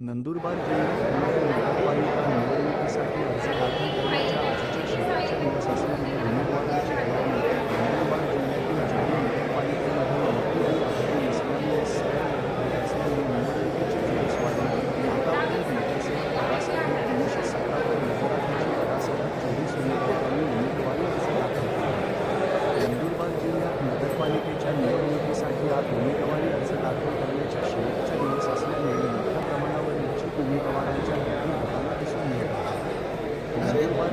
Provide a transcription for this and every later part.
नंदुरबार जिल्ह्यात होणाऱ्या नगरपालिका निवडणुकीसाठी अर्ज दाखल करण्याच्या आजच्या शेवटच्या दिवस असल्याने उमेदवारांची गर्दी नंदुरबार जिल्ह्यातील जारी नगरपालिकेमध्ये मोठी आणि आघाडी नसल्यामुळे सरळ लढत होत असल्याने निवडणुकीची जुरस वाढली आतापर्यंत नगरसेवक पदासाठी तीनशे सत्तावन्न नगराध्यक्ष पदासाठी चोवीस उमेदवारांनी उमेदवारी अर्ज दाखल केले नंदुरबार जिल्ह्यात नगरपालिकेच्या निवडणुकीसाठी आज उमेदवारी अर्ज दाखल करण्याच्या शेवटचा दिवस असल्याने मोठ्या प्रमाणावर इच्छुक उमेदवारांच्या गर्दी होताना दिसून येत आहे नंदुरबार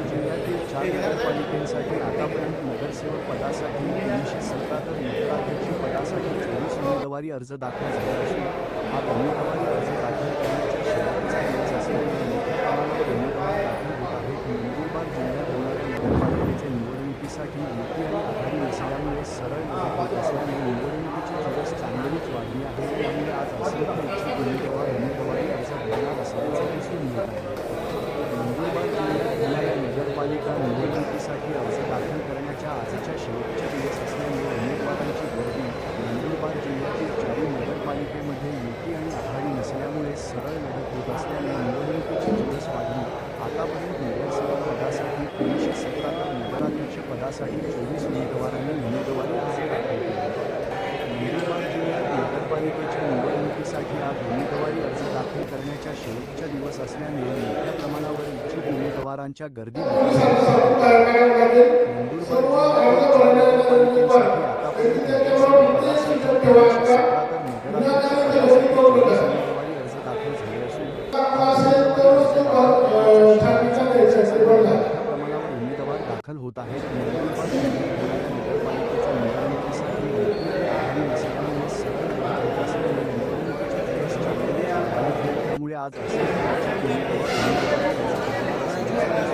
जिल्ह्यातील चार नगरपालिकांसाठी आतापर्यंत नगरसेवक पदासाठी तीनशे सत्तावन्न नगराध्यक्ष पदासाठी चोवीस उमेदवारी अर्ज दाखल झाला असून हा उमेदवारी अर्ज दाखल करण्याच्या शेवटचा दिवस असल्यामुळे मोठ्या प्रमाणावर उमेदवार दाखल होत आहेत नंदुरबार जिल्ह्यात होणाऱ्या नगरपालिकेच्या निवडणुकीसाठी युती आणि आघाडी नसल्यामुळे सरळ लढत होत असल्यामुळे निवडणुकीची दिवस चांगलीच वाढली आहे. त्यामुळे आज असंख्य इच्छुक उमेदवार उमेदवारी अर्ज भरणार असल्याचं दिसून येत आहे नंदुरबार जिल्ह्यात होणाऱ्या नगरपालिका निवडणुकीसाठी अर्ज दाखल करण्याच्या आजच्या शेवटच्या दिवस असल्याने उमेदवारांची गर्दी नंदुरबार जिल्ह्यातील चारही नगरपालिकेमध्ये युती आणि आघाडी नसल्यामुळे सरळ लढत होत असल्याने निवडणुकीची जुरस वाढली आतापर्यंत नगरसेवक पदासाठी तीनशे सत्तावन्न नगराध्यक्ष पदासाठी चोवीस उमेदवारांनी उमेदवारी अर्ज दाखल केले नंदुरबार जिल्ह्यात नगरपालिकेच्या निवडणुकीसाठी आज उमेदवारी अर्ज दाखल करण्याच्या शेवटच्या दिवस असल्याने मोठ्या प्रमाणावर इच्छुक उमेदवारांच्या गर्दी. नंदुरबार दाखल होत आहे. त्यामुळे आज असे इच्छुक उमेदवार उमेदवारी अर्ज भरणार असल्याचे दिसून येत आहे.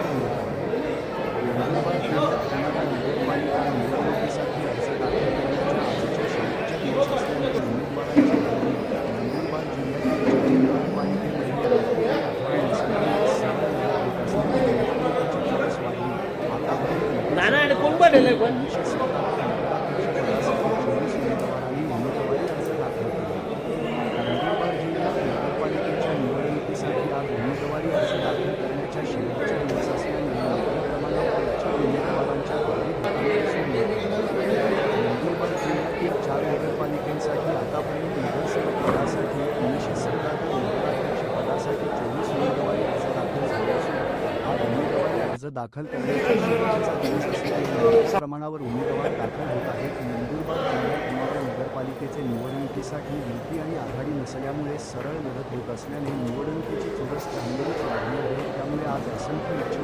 नंदुरबार जिल्ह्यात होणाऱ्या नगरपालिका निवडणुकीसाठी अर्ज दाखल करण्याच्या आजच्या शेवटच्या दिवस असल्याने उमेदवारांची गर्दी नंदुरबार जिल्ह्यातील चारही नगरपालिकेमध्ये युती आणि आघाडी नसल्यामुळे सरळ लढत होत असल्याने निवडणुकीची जुरस वाढली आतापर्यंत नाना आणि कोण बनवलंय पण तीनशे सत्तावन्न नगराध्यक्षपदासाठी चोवीस उमेदवारांनी उमेदवारी अर्ज दाखल केले नंदुरबार जिल्ह्यात नगरपालिकेच्या निवडणुकीसाठी आज उमेदवारी अर्ज दाखल करण्याच्या शेवटच्या दिवस असल्याने मोठ्या प्रमाणावर इच्छुक उमेदवारांच्या गर्दी होताना दिसून येत आहे. नंदुरबार जिल्ह्यातील चार नगरपालिकांसाठी आतापर्यंत नगरसेवक पदासाठी तीनशे सत्तावन्न नगराध्यक्ष पदासाठी चोवीस उमेदवारी अर्ज दाखल झाले असून हा उमेदवारी अर्ज दाखल करण्याचा प्रमाणावर उमेदवार दाखल होत आहेत नंदुरबार जिल्ह्यात नगरपालिकेचे निवडणुकीसाठी युती आणि आघाडी नसल्यामुळे सरळ लढत होत असल्याने निवडणुकीची चुरस चांगलीच वाढली आहे त्यामुळे आज असंख्य इच्छुक